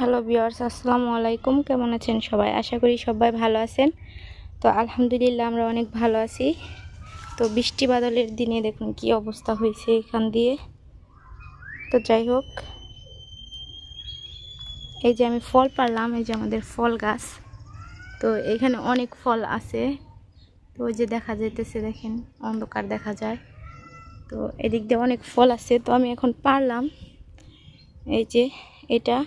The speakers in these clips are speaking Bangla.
হ্যালো বিয়ার্স আসসালামু আলাইকুম। কেমন আছেন সবাই? আশা করি সবাই ভালো আছেন। তো আলহামদুলিল্লাহ আমরা অনেক ভালো আছি। তো বৃষ্টি বাদলের দিনে দেখুন কি অবস্থা হয়েছে এখান দিয়ে। তো যাই হোক, এই যে আমি ফল পারলাম, এই যে আমাদের ফল গাছ। তো এখানে অনেক ফল আছে। তো ওই যে দেখা যাইতেছে, দেখেন অন্ধকার দেখা যায়। তো এদিক দিয়ে অনেক ফল আছে। তো আমি এখন পারলাম। এই যে এটা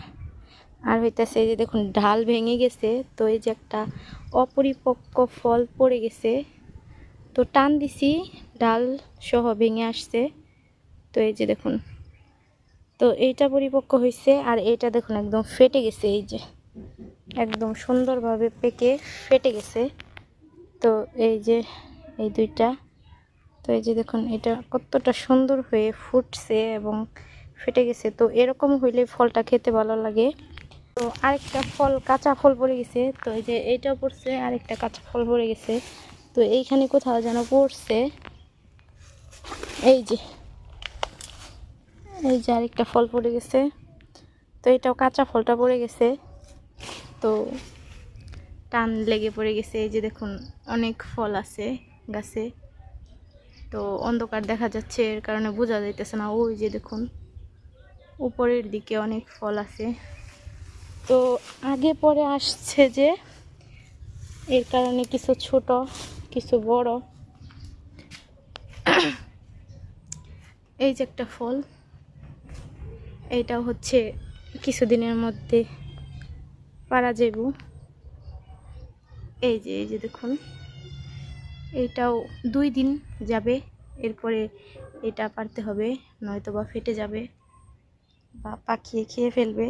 আর হইতেছে এই যে দেখুন, ঢাল ভেঙে গেছে, তো এই যে একটা অপরিপক্ক ফল পড়ে গেছে। তো টান দিছি ডাল সহ ভেঙে আসছে। তো এই যে দেখুন, তো এইটা পরিপক্ক হয়েছে আর এইটা দেখুন একদম ফেটে গেছে, এই যে। একদম সুন্দরভাবে পেকে ফেটে গেছে। তো এই যে, এই দুইটা, তো এই যে দেখুন, এটা কতটা সুন্দর হয়ে ফুটছে এবং ফেটে গেছে। তো এরকম হইলে ফলটা খেতে ভালো লাগে। তো আরেকটা ফল কাঁচা ফল পড়ে গেছে। তো এই যে এইটাও পড়ছে, আরেকটা কাঁচা ফল পড়ে গেছে। তো এইখানে কোথাও যেন পড়ছে। এই যে এই যে আরেকটা ফল পড়ে গেছে। তো এটাও কাঁচা ফলটা পড়ে গেছে। তো টান লেগে পড়ে গেছে। এই যে দেখুন, অনেক ফল আছে গাছে। তো অন্ধকার দেখা যাচ্ছে, এর কারণে বোঝা যাইতেছে না। ওই যে দেখুন, উপরের দিকে অনেক ফল আছে। তো আগে পরে আসছে যে এর কারণে কিছু ছোট, কিছু বড়। এই যে একটা ফল। এইটাও হচ্ছে কিছুদিনের মধ্যে পারা যাব এই যে এই যে দেখুন। এইটাও দুই দিন যাবে, এরপরে এটা পারতে হবে নয়তো বা ফেটে যাবে বা পাখিয়ে খেয়ে ফেলবে।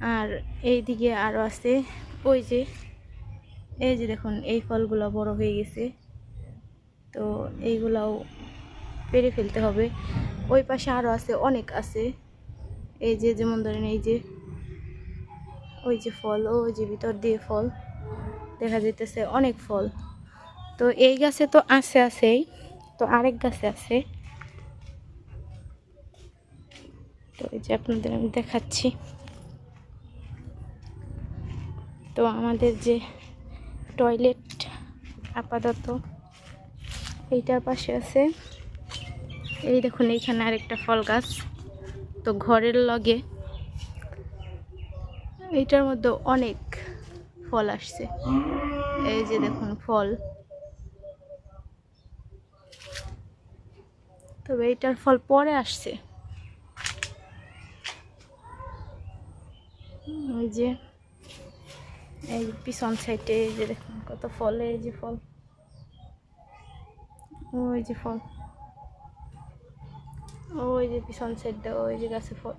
আর এই দিকে আরও আছে ওই যে, এই যে দেখুন, এই ফলগুলো বড় হয়ে গেছে। তো এইগুলাও পেরে ফেলতে হবে। ওই পাশে আরও আছে, অনেক আছে। এই যে, যেমন ধরেন এই যে, ওই যে ফল ওই যে ভিতর দিয়ে ফল, দেখা যাইতেছে অনেক ফল। তো এই গাছে তো আছে আছেই, তো আরেক গাছে আছে। তো এই যে আপনাদের আমি দেখাচ্ছি। তো আমাদের যে টয়লেট আপাতত এইটার পাশে আছে। এই দেখুন, এইখানে আরেকটা ফল গাছ। তো ঘরের লগে এইটার মধ্যে অনেক ফল আসছে। এই যে দেখুন, ফল। তবে এইটার ফল পরে আসছে। ওই যে এই পিছন সাইডে যে দেখুন কত ফল, এই যে ফল। ওই যে ফল। ওই যে পিছন সাইডটা ওই যে গাছে ফল।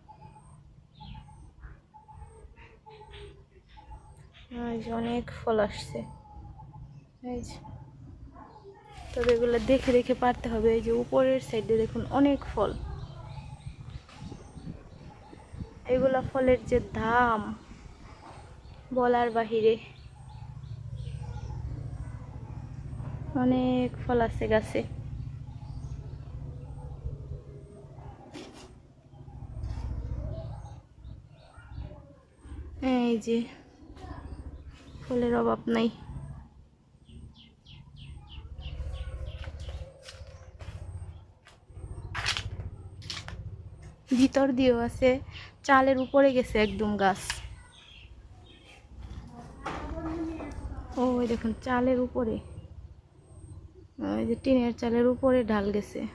যে অনেক ফল আসছে। এই যে। তবে এগুলো দেখে দেখে পারতে হবে। এই যে উপরের সাইডে দেখুন অনেক ফল। এগুলা ফলের যে দাম। বলার বাহিরে। অনেক ফল আছে গাছে। এই যে, ফলের অভাব নাই। ভিতর দিয়েও আছে, চালের উপরে গেছে একদম গাছ। ওই দেখুন, চালের উপরে। ওই যে টিনের চালের উপরে ঢাল গেছে।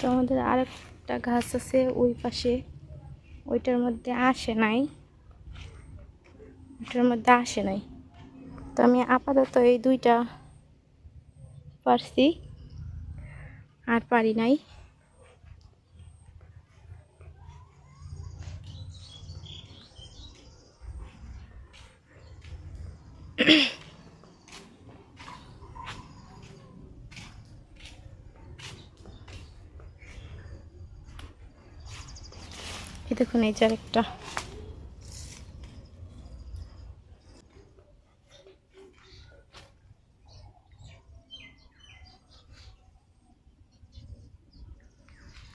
তো আমাদের আরেকটা গাছ আছে ওই পাশে। ওইটার মধ্যে আসে নাই। ওইটার মধ্যে আসে নাই। তো আমি আপাতত এই দুইটা পারছি। আর পারি নাই। দেখুন এই যে আরেকটা।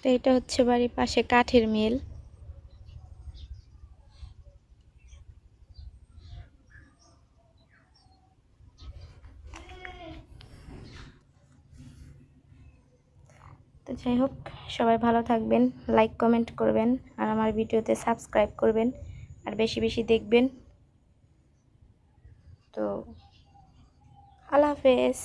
তো এটা হচ্ছে বাড়ির পাশে কাঠের মিল। তো যাই হোক, সবাই ভালো থাকবেন লাইক কমেন্ট করবেন, আর আমার ভিডিওতে সাবস্ক্রাইব করবেন, আর বেশি বেশি দেখবেন। তো আল্লাহ হাফেজ।